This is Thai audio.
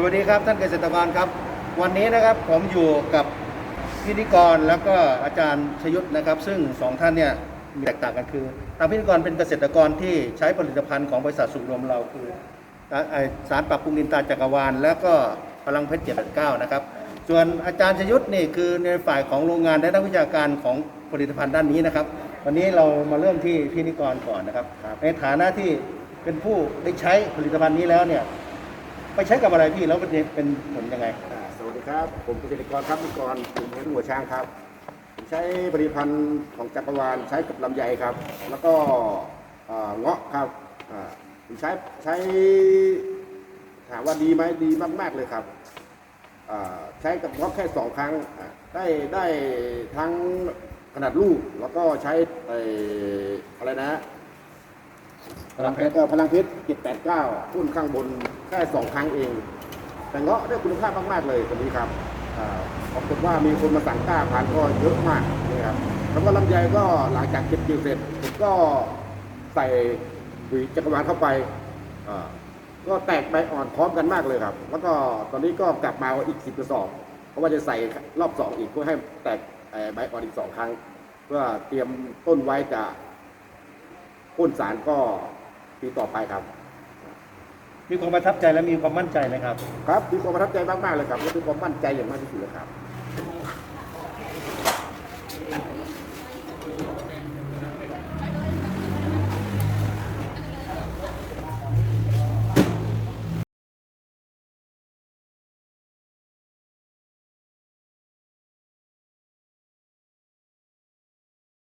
สวัสดีครับท่านเกษตรกรครับ วันนี้นะครับผมอยู่กับพิธีกรแล้วก็อาจารย์ชยุทธนะครับ ซึ่งสองท่านเนี่ยมีแตกต่างกันคือทางพิธีกรเป็นเกษตรกรที่ใช้ผลิตภัณฑ์ของบริษัทสุขรวมเราคือสารปรับปรุงดินตาจักรวาล แล้วก็พลังเพชรเจ็ดเก้านะครับ ส่วนอาจารย์ชยุทธนี่คือในฝ่ายของโรงงานและนักวิชาการของผลิตภัณฑ์ด้านนี้นะครับ วันนี้เรามาเริ่มที่พิธีกรก่อนนะครับ ในฐานะที่เป็นผู้ได้ใช้ผลิตภัณฑ์นี้แล้วเนี่ย ไปใช้กับอะไรพี่แล้วเป็นเป็นผลยังไง อ่าสวัสดีครับ ผมเกษตรกรครับพิกรกลุ่มเลี้ยงหัวช้างครับ ผมใช้ผลิตภัณฑ์ของจักรวาลใช้กับลำไยครับ แล้วก็เอ่อเงาะครับอ่าผมใช้ใช้ถามว่าดีไหมดีมาก ๆ เลยครับอ่าใช้กับเงาะแค่สองครั้งอ่าได้ได้ทั้งขนาดลูกแล้วก็ใช้ไอ้อะไรนะ พลังเพชรเออพลังเพชรเจ็ดแปดเก้าพุ่นข้างบนแค่สองครั้งเอง แต่เงาะได้คุณภาพมากๆเลยคนนี้ครับขอบคุณว่ามีคนมาสั่งก้าผ่านก็เยอะมากนี่ครับแล้วก็ลำไยก็หลังจากเก็บเกี่ยวเสร็จผมก็ใส่ปุ๋ยจักรวาลเข้าไปก็แตกใบอ่อนพร้อมกันมากเลยครับ แล้วก็ตอนนี้ก็กลับมาอีกสิบกระสอบเพราะว่าจะใส่รอบสองอีกเพื่อให้แตกใบอ่อนอีกสองครั้ง เพื่อเตรียมต้นไว้จะ พ้นสารก็ปีต่อไปครับ มีความประทับใจและมีความมั่นใจไหมครับ ครับมีความประทับใจมากๆเลยครับและมีความมั่นใจอย่างมากที่สุดเลยครับ